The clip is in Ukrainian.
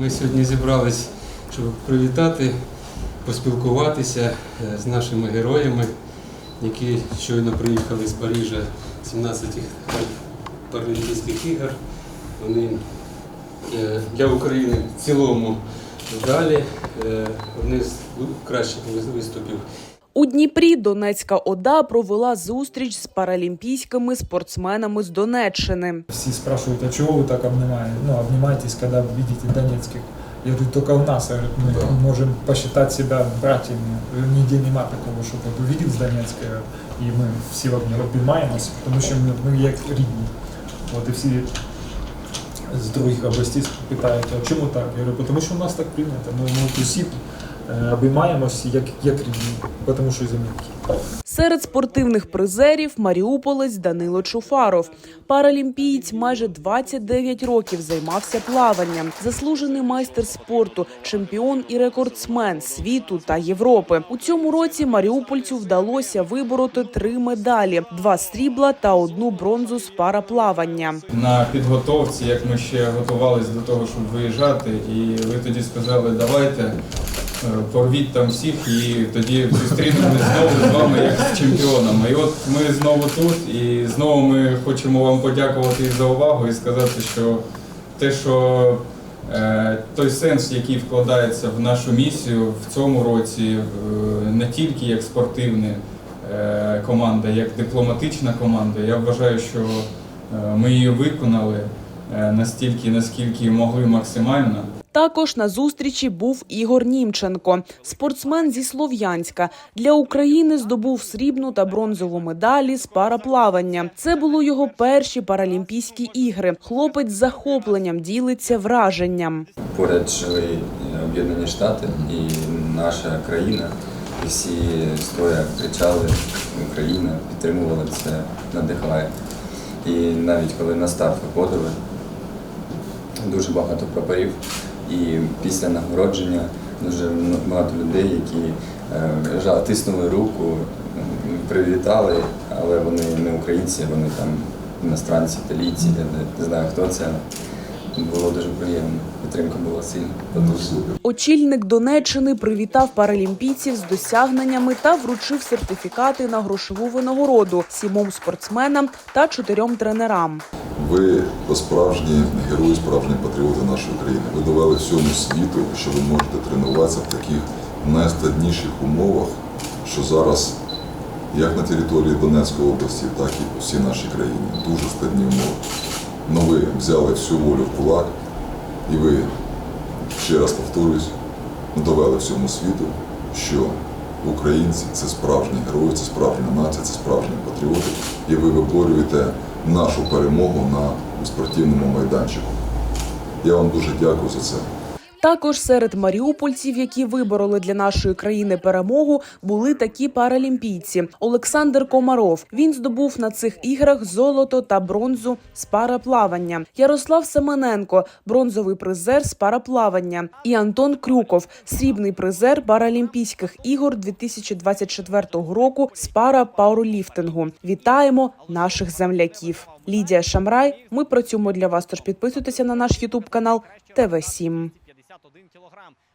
Ми сьогодні зібрались, щоб привітати, поспілкуватися е, з нашими героями, які щойно приїхали з Парижа 17 Паралімпійських ігор. Вони е, для України в цілому далі одне з кращих виступів У Дніпрі Донецька ОДА провела зустріч з паралімпійськими спортсменами з Донеччини. Все спрашивают, а чего вы так обнимаете? Ну, обнимаетесь, когда видите донецких. Я говорю, только у нас, говорит, мы Да. можем посчитать себя братьями. Нигде нема такого, щоб от увидел з Донецька, і ми всі обні- обіймаємося, тому що ми, ми як рідні. От і всі з других областей питають, а чому так? Я говорю, тому що у нас так прийнято. Ми, ми усі е, обіймаємося як, як рідні, тому що земляки. Серед спортивних призерів маріуполець Данило Чуфаров. Паралімпієць майже 29 років займався плаванням. Заслужений майстер спорту, чемпіон і рекордсмен світу та Європи. У цьому році маріупольцю вдалося вибороти три медалі: два срібла та одну бронзу з параплавання. на підготовці, як ми ще готувалися до того, щоб виїжджати, і ви тоді сказали, давайте порвіть там всіх, і тоді зустрінемось знову з вами як з чемпіонами. І от ми знову тут, і знову ми хочемо вам подякувати за увагу і сказати, що те, що е, той сенс, який вкладається в нашу місію в цьому році, е, не тільки як спортивна е, команда, як дипломатична команда, я вважаю, що Е, Ми її виконали е, настільки, наскільки могли максимально. Також на зустрічі був Ігор Німченко, спортсмен зі Слов'янська. Для України здобув срібну та бронзову медалі з параплавання. Це були його перші паралімпійські ігри. Хлопець з захопленням ділиться враженням. поряд жили е, Об'єднані Штати і наша країна. І всі стоя кричали Україна, підтримували це, надихає. І навіть коли на старт виходили, дуже багато прапорів. І після нагородження дуже багато людей, які е, тиснули руку, привітали, але вони не українці, вони там іностранці, італійці, я не, знаю хто це. Було дуже приємно. Підтримка була сильна, потужна. Очільник Донеччини привітав паралімпійців з досягненнями та вручив сертифікати на грошову винагороду сімом спортсменам та чотирьом тренерам. Ви справжні герої, справжні патріоти нашої країни. Ви довели всьому світу, що ви можете тренуватися в таких найскладніших умовах, що зараз, як на території Донецької області, так і по всій нашій країні. Дуже складні умови. Но ви взяли всю волю в кулак, і ви, ще раз повторюсь, довели всьому світу, що українці це справжні герої, це справжня нація, це справжні патріоти, і ви виборюєте нашу перемогу на спортивному майданчику. Я вам дуже дякую за це. Також серед маріупольців, які вибороли для нашої країни перемогу, були такі паралімпійці. Олександр Комаров. Він здобув на цих іграх золото та бронзу з параплавання. Ярослав Семененко, бронзовий призер з параплавання. І Антон Крюков, срібний призер Паралімпійських ігор 2024 року з парапауроліфтингу. Вітаємо наших земляків. Лідія Шамрай. Ми працюємо для вас. Тож підписуйтеся на наш Ютуб канал ТВ 7 61 кілограм.